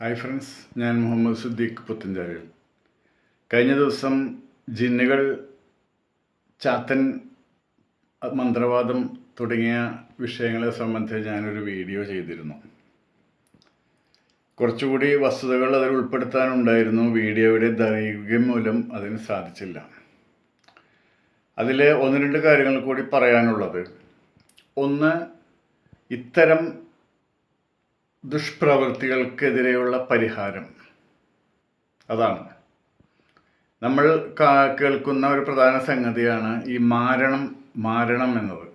Hi friends ഞാൻ മുഹമ്മദ് സുദ്ദീഖ് പുത്തഞ്ചാലിൽ കഴിഞ്ഞ ദിവസം ജിന്നുകൾ ചാത്തൻ മന്ത്രവാദം തുടങ്ങിയ വിഷയങ്ങളെ സംബന്ധിച്ച് ഞാനൊരു വീഡിയോ ചെയ്തിരുന്നു. കുറച്ചുകൂടി വസ്തുതകൾ അതിൽ ഉൾപ്പെടുത്താനുണ്ടായിരുന്നു. വീഡിയോയുടെ ദൈർഘ്യം മൂലം അതിന് സാധിച്ചില്ല. അതിൽ ഒന്ന് രണ്ട് കാര്യങ്ങൾ കൂടി പറയാനുള്ളത്. ഒന്ന് ഇത്തരം ദുഷ്പ്രവൃത്തികൾക്കെതിരെയുള്ള പരിഹാരം. അതാണ്. നമ്മൾ കേൾക്കുന്ന ഒരു പ്രധാന സംഗതിയാണ് ഈ മാരണം മാരണം എന്നത്.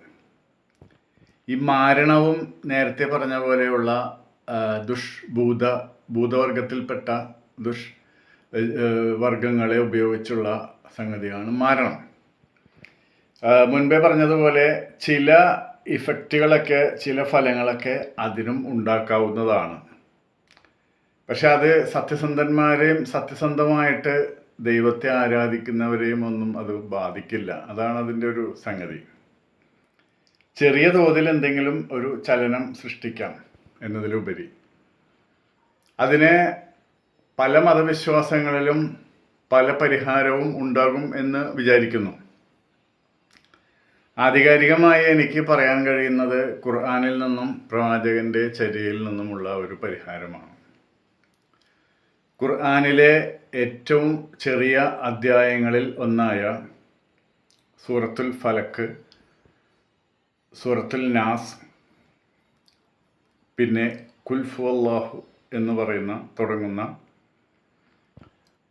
ഈ മാരണവും നേരത്തെ പറഞ്ഞ പോലെയുള്ള ദുഷ്ഭൂത ഭൂതവർഗത്തിൽപ്പെട്ട ദുഷ് വർഗങ്ങളെ ഉപയോഗിച്ചുള്ള സംഗതിയാണ് മാരണം. മുൻപേ പറഞ്ഞതുപോലെ ചില ഇഫക്റ്റുകളൊക്കെ ചില ഫലങ്ങളൊക്കെ അതിനും ഉണ്ടാക്കാവുന്നതാണ്. പക്ഷെ അത് സത്യസന്ധന്മാരെയും സത്യസന്ധമായിട്ട് ദൈവത്തെ ആരാധിക്കുന്നവരെയും ഒന്നും അത് ബാധിക്കില്ല. അതാണ് അതിന്റെ ഒരു സംഗതി. ചെറിയ തോതിൽ എന്തെങ്കിലും ഒരു ചലനം സൃഷ്ടിക്കാം എന്നതിലുപരി. അതിനെ പല മതവിശ്വാസങ്ങളിലും പല പരിഹാരവും ഉണ്ടാകും എന്ന് വിചാരിക്കുന്നു. ആധികാരികമായി എനിക്ക് പറയാൻ കഴിയുന്നത് ഖുർആാനിൽ നിന്നും പ്രവാചകന്റെ ചര്യയിൽ നിന്നുമുള്ള ഒരു പരിഹാരമാണ്. ഖുർആാനിലെ ഏറ്റവും ചെറിയ അധ്യായങ്ങളിൽ ഒന്നായ സൂറത്തുൽ ഫലക്ക് സൂറത്തുൽ നാസ് പിന്നെ കുൽഫു എന്ന് പറയുന്ന തുടങ്ങുന്ന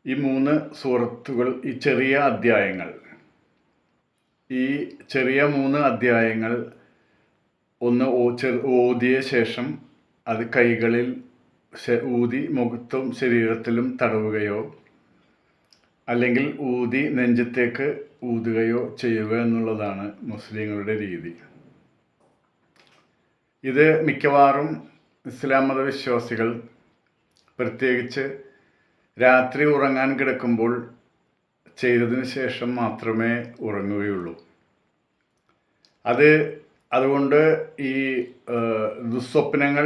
ഈ മൂന്ന് സൂറത്തുകൾ ഈ ചെറിയ അധ്യായങ്ങൾ. ഈ ചെറിയ മൂന്ന് അധ്യായങ്ങൾ ഒന്ന് ഓതിയ ശേഷം അത് കൈകളിൽ ഊതി മുഖത്തും ശരീരത്തിലും തടവുകയോ അല്ലെങ്കിൽ ഊതി നെഞ്ചത്തേക്ക് ഊതുകയോ ചെയ്യുക എന്നുള്ളതാണ് മുസ്ലിങ്ങളുടെ രീതി. ഇത് മിക്കവാറും ഇസ്ലാം മതവിശ്വാസികൾ പ്രത്യേകിച്ച് രാത്രി ഉറങ്ങാൻ കിടക്കുമ്പോൾ ചെയ്തതിന് ശേഷം മാത്രമേ ഉറങ്ങുകയുള്ളൂ. അത് അതുകൊണ്ട് ഈ ദുസ്വപ്നങ്ങൾ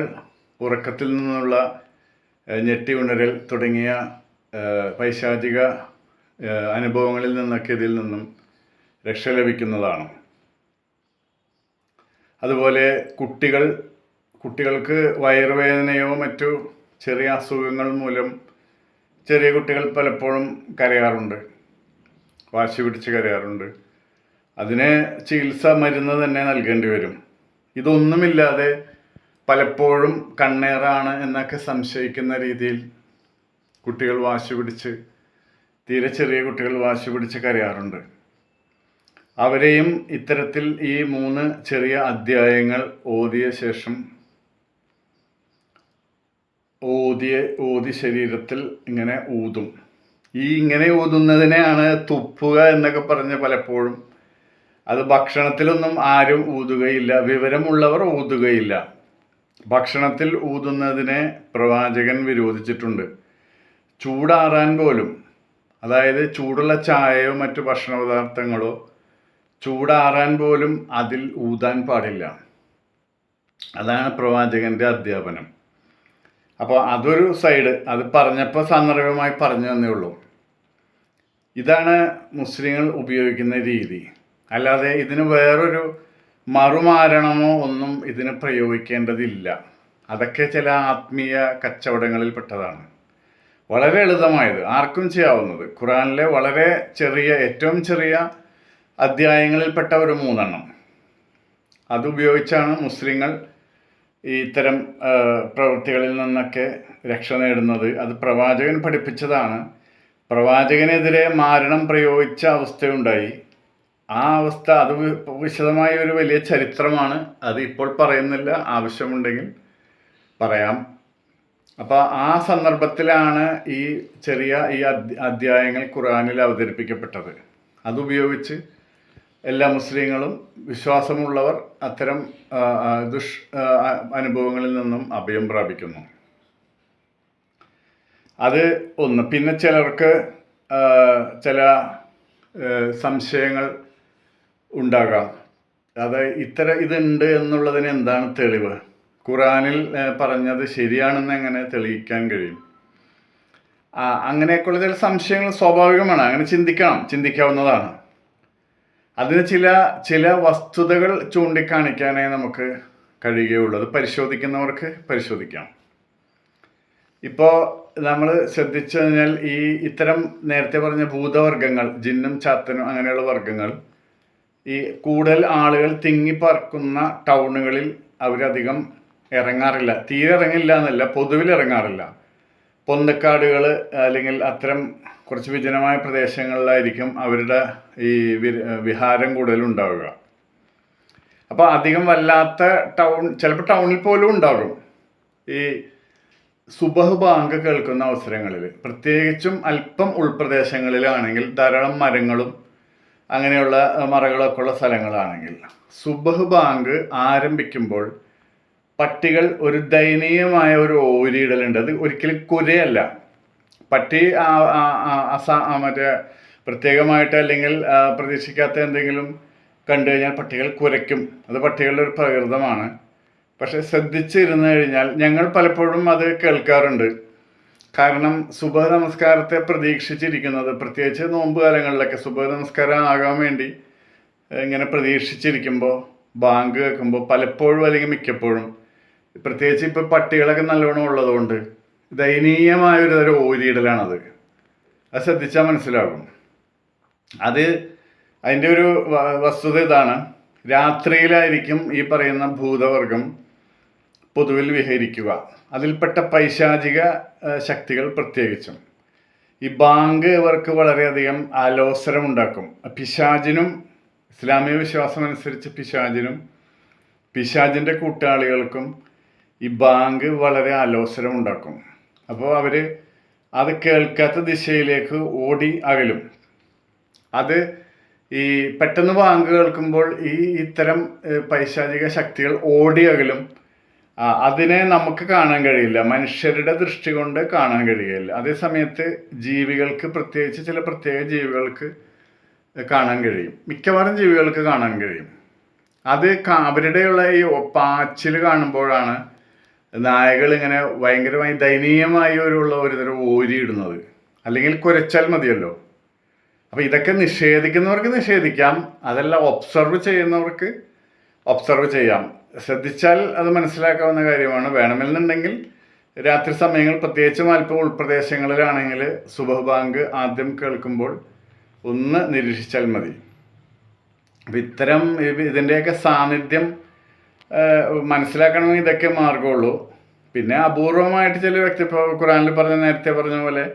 ഉറക്കത്തിൽ നിന്നുള്ള ഞെട്ടി ഉണരൽ തുടങ്ങിയ പൈശാചിക അനുഭവങ്ങളിൽ നിന്നൊക്കെ ഇതിൽ നിന്നും രക്ഷ ലഭിക്കുന്നതാണ്. അതുപോലെ കുട്ടികൾ കുട്ടികൾക്ക് വയറുവേദനയോ മറ്റു ചെറിയ അസുഖങ്ങൾ മൂലം ചെറിയ കുട്ടികൾ പലപ്പോഴും കരയാറുണ്ട്. വാശി പിടിച്ച് കരയാറുണ്ട്. അതിന് ചികിത്സ മരുന്ന് തന്നെ നൽകേണ്ടി വരും. ഇതൊന്നുമില്ലാതെ പലപ്പോഴും കണ്ണേറാണ് എന്നൊക്കെ സംശയിക്കുന്ന രീതിയിൽ കുട്ടികൾ വാശി പിടിച്ച് തീരെ ചെറിയ കുട്ടികൾ വാശി പിടിച്ച് കരയാറുണ്ട്. അവരെയും ഇത്തരത്തിൽ ഈ മൂന്ന് ചെറിയ അധ്യായങ്ങൾ ഓതിയ ശേഷം ഓതിയ ഓതി ശരീരത്തിൽ ഇങ്ങനെ ഊതും. ഈ ഇങ്ങനെ ഊതുന്നതിനെയാണ് തുപ്പുക എന്നൊക്കെ പറഞ്ഞ് പലപ്പോഴും. അത് ഭക്ഷണത്തിലൊന്നും ആരും ഊതുകയില്ല വിവരമുള്ളവർ ഊതുകയില്ല. ഭക്ഷണത്തിൽ ഊതുന്നതിനെ പ്രവാചകൻ വിരോധിച്ചിട്ടുണ്ട്. ചൂടാറാൻ പോലും അതായത് ചൂടുള്ള ചായയോ മറ്റു ഭക്ഷണ പദാർത്ഥങ്ങളോ ചൂടാറാൻ പോലും അതിൽ ഊതാൻ പാടില്ല. അതാണ് പ്രവാചകന്റെ അധ്യാപനം. അപ്പോൾ അതൊരു സൈഡ് അത് പറഞ്ഞപ്പോൾ സന്ദർഭമായി പറഞ്ഞു തന്നേ ഉള്ളൂ. ഇതാണ് മുസ്ലിങ്ങൾ ഉപയോഗിക്കുന്ന രീതി. അല്ലാതെ ഇതിന് വേറൊരു മറുമാരണമോ ഒന്നും ഇതിന് പ്രയോഗിക്കേണ്ടതില്ല. അതൊക്കെ ചില ആത്മീയ കച്ചവടങ്ങളിൽ പെട്ടതാണ്. വളരെ ലളിതമായത് ആർക്കും ചെയ്യാവുന്നത്. ഖുറാനിലെ വളരെ ചെറിയ ഏറ്റവും ചെറിയ അധ്യായങ്ങളിൽപ്പെട്ട ഒരു മൂന്നെണ്ണം. അതുപയോഗിച്ചാണ് മുസ്ലിങ്ങൾ ഇത്തരം പ്രവൃത്തികളിൽ നിന്നൊക്കെ രക്ഷ നേടുന്നത്. അത് പ്രവാചകൻ പഠിപ്പിച്ചതാണ്. പ്രവാചകനെതിരെ മാരണം പ്രയോഗിച്ച അവസ്ഥയുണ്ടായി. ആ അവസ്ഥ അത് വിശദമായ ഒരു വലിയ ചരിത്രമാണ്. അത് ഇപ്പോൾ പറയുന്നില്ല. ആവശ്യമുണ്ടെങ്കിൽ പറയാം. അപ്പോൾ ആ സന്ദർഭത്തിലാണ് ഈ ചെറിയ ഈ അധ്യ- അധ്യായങ്ങൾ ഖുറാനിൽ അവതരിപ്പിക്കപ്പെട്ടത്. അതുപയോഗിച്ച് എല്ലാ മുസ്ലിങ്ങളും വിശ്വാസമുള്ളവർ അത്തരം ദുഷ് അനുഭവങ്ങളിൽ നിന്നും അഭയം പ്രാപിക്കുന്നു. അത് ഒന്ന്. പിന്നെ ചിലർക്ക് ചില സംശയങ്ങൾ ഉണ്ടാകാം. അത് ഇത്ര ഇതുണ്ട് എന്നുള്ളതിന് എന്താണ് തെളിവ്? ഖുറാനിൽ പറഞ്ഞത് ശരിയാണെന്ന് എങ്ങനെ തെളിയിക്കാൻ കഴിയും? അങ്ങനെയൊക്കെയുള്ള ചില സംശയങ്ങൾ സ്വാഭാവികമാണ്. അങ്ങനെ ചിന്തിക്കണം. ചിന്തിക്കാവുന്നതാണ്. അതിന് ചില ചില വസ്തുതകൾ ചൂണ്ടിക്കാണിക്കാനേ നമുക്ക് കഴിയുകയുള്ളൂ. അത് പരിശോധിക്കുന്നവർക്ക് പരിശോധിക്കാം. ഇപ്പോൾ നമ്മൾ ശ്രദ്ധിച്ചു കഴിഞ്ഞാൽ ഈ ഇത്തരം നേരത്തെ പറഞ്ഞ ഭൂതവർഗങ്ങൾ ജിന്നും ചാത്തനും അങ്ങനെയുള്ള വർഗങ്ങൾ ഈ കൂടുതൽ ആളുകൾ തിങ്ങിപ്പറക്കുന്ന ടൗണുകളിൽ അവരധികം ഇറങ്ങാറില്ല. തീരെ ഇറങ്ങില്ല എന്നല്ല പൊതുവിൽ ഇറങ്ങാറില്ല. പൊന്തക്കാടുകൾ അല്ലെങ്കിൽ അത്തരം കുറച്ച് വിജനമായ പ്രദേശങ്ങളിലായിരിക്കും അവരുടെ ഈ വിഹാരം കൂടുതൽ ഉണ്ടാവുക. അപ്പോൾ അധികം വല്ലാത്ത ടൗൺ ചിലപ്പോൾ ടൗണിൽ പോലും ഉണ്ടാകും. ഈ സുബഹ് ബാങ്ക് കേൾക്കുന്ന അവസരങ്ങളിൽ പ്രത്യേകിച്ചും അല്പം ഉൾപ്രദേശങ്ങളിലാണെങ്കിൽ ധാരാളം മരങ്ങളും അങ്ങനെയുള്ള മറകളൊക്കെ ഉള്ള സ്ഥലങ്ങളാണെങ്കിൽ. സുബഹ് ബാങ്ക് ആരംഭിക്കുമ്പോൾ പട്ടികൾ ഒരു ദയനീയമായ ഒരു ഓരിയിടലുണ്ട്. അത് ഒരിക്കലും കുരയല്ല. പട്ടി അസ- മറ്റേ പ്രത്യേകമായിട്ട് അല്ലെങ്കിൽ പ്രതീക്ഷിക്കാത്ത എന്തെങ്കിലും കണ്ടു കഴിഞ്ഞാൽ പട്ടികൾ കുരയ്ക്കും. അത് പട്ടികളുടെ ഒരു പ്രകൃതമാണ്. പക്ഷെ ശ്രദ്ധിച്ചിരുന്നു കഴിഞ്ഞാൽ ഞങ്ങൾ പലപ്പോഴും അത് കേൾക്കാറുണ്ട്. കാരണം സുബഹ നമസ്കാരത്തെ പ്രതീക്ഷിച്ചിരിക്കുന്നത് പ്രത്യേകിച്ച് നോമ്പ് കാലങ്ങളിലൊക്കെ സുബഹ നമസ്കാരം ആകാൻ വേണ്ടി ഇങ്ങനെ പ്രതീക്ഷിച്ചിരിക്കുമ്പോൾ ബാങ്ക് കേൾക്കുമ്പോൾ പലപ്പോഴും അല്ലെങ്കിൽ മിക്കപ്പോഴും പ്രത്യേകിച്ച് ഇപ്പോൾ പട്ടികളൊക്കെ നല്ലോണം ഉള്ളതുകൊണ്ട് ദയനീയമായ ഒരു തരം ഓരിയിടലാണത്. അത് ശ്രദ്ധിച്ചാൽ മനസ്സിലാകും. അത് അതിന്റെ ഒരു വസ്തുത ഇതാണ്. രാത്രിയിലായിരിക്കും ഈ പറയുന്ന ഭൂതവർഗം പൊതുവിൽ വിഹരിക്കുക. അതിൽപ്പെട്ട പൈശാചിക ശക്തികൾ പ്രത്യേകിച്ചും. ഈ ബാങ്ക് ഇവർക്ക് വളരെയധികം ആലോസരമുണ്ടാക്കും. പിശാചിനും ഇസ്ലാമിക വിശ്വാസം അനുസരിച്ച് പിശാചിനും പിശാചിന്റെ കൂട്ടാളികൾക്കും ഈ ബാങ്ക് വളരെ ആലോസരമുണ്ടാക്കും. അപ്പോൾ അവർ അത് കേൾക്കാത്ത ദിശയിലേക്ക് ഓടി അകലും. അത് ഈ പെട്ടെന്ന് ബാങ്ക് കേൾക്കുമ്പോൾ ഈ ഇത്തരം പൈശാചിക ശക്തികൾ ഓടി അകലും. അതിനെ നമുക്ക് കാണാൻ കഴിയില്ല. മനുഷ്യരുടെ ദൃഷ്ടി കൊണ്ട് കാണാൻ കഴിയില്ല. അതേ സമയത്ത് ജീവികൾക്ക് പ്രത്യേകിച്ച് ചില പ്രത്യേക ജീവികൾക്ക് കാണാൻ കഴിയും. മിക്കവാറും ജീവികൾക്ക് കാണാൻ കഴിയും. അത് അവരുടെയുള്ള ഈ പാച്ചിൽ കാണുമ്പോഴാണ് നായകൾ ഇങ്ങനെ ഭയങ്കരമായി ദയനീയമായി ഒരു ഉള്ള ഒരു തരം ഓരിയിടുന്നത് അല്ലെങ്കിൽ കുരച്ചാൽ മതിയല്ലോ. അപ്പോൾ ഇതൊക്കെ നിഷേധിക്കുന്നവർക്ക് നിഷേധിക്കാം. അതെല്ലാം ഒബ്സർവ് ചെയ്യുന്നവർക്ക് ഒബ്സർവ് ചെയ്യാം. ശ്രദ്ധിച്ചാൽ അത് മനസ്സിലാക്കാവുന്ന കാര്യമാണ്. വേണമെന്നുണ്ടെങ്കിൽ രാത്രി സമയങ്ങൾ പ്രത്യേകിച്ചും അല്പം ഉൾപ്രദേശങ്ങളിലാണെങ്കിൽ സുബഹബാങ്ക് ആദ്യം കേൾക്കുമ്പോൾ ഒന്ന് നിരീക്ഷിച്ചാൽ മതി. അപ്പം ഇത്തരം ഇതിന്റെയൊക്കെ സാന്നിധ്യം മനസ്സിലാക്കണമെങ്കിൽ ഇതൊക്കെ മാർഗമുള്ളൂ പിന്നെ അപൂർവമായിട്ട് ചില വ്യക്തി ഇപ്പോൾ ഖുറാനിൽ പറഞ്ഞ നേരത്തെ പറഞ്ഞ പോലെ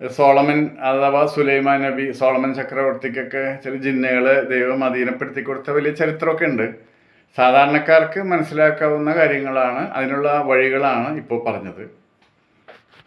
സോളമൻ അഥവാ സുലൈമാൻ നബി സോളമൻ ചക്രവർത്തിക്കൊക്കെ ചില ജിന്നുകളെ ദൈവം അധീനപ്പെടുത്തി കൊടുത്ത വലിയ ചരിത്രമൊക്കെ ഉണ്ട്. സാധാരണക്കാർക്ക് മനസ്സിലാക്കാവുന്ന കാര്യങ്ങളാണ് അതിനുള്ള വഴികളാണ് ഇപ്പോൾ പറഞ്ഞത്.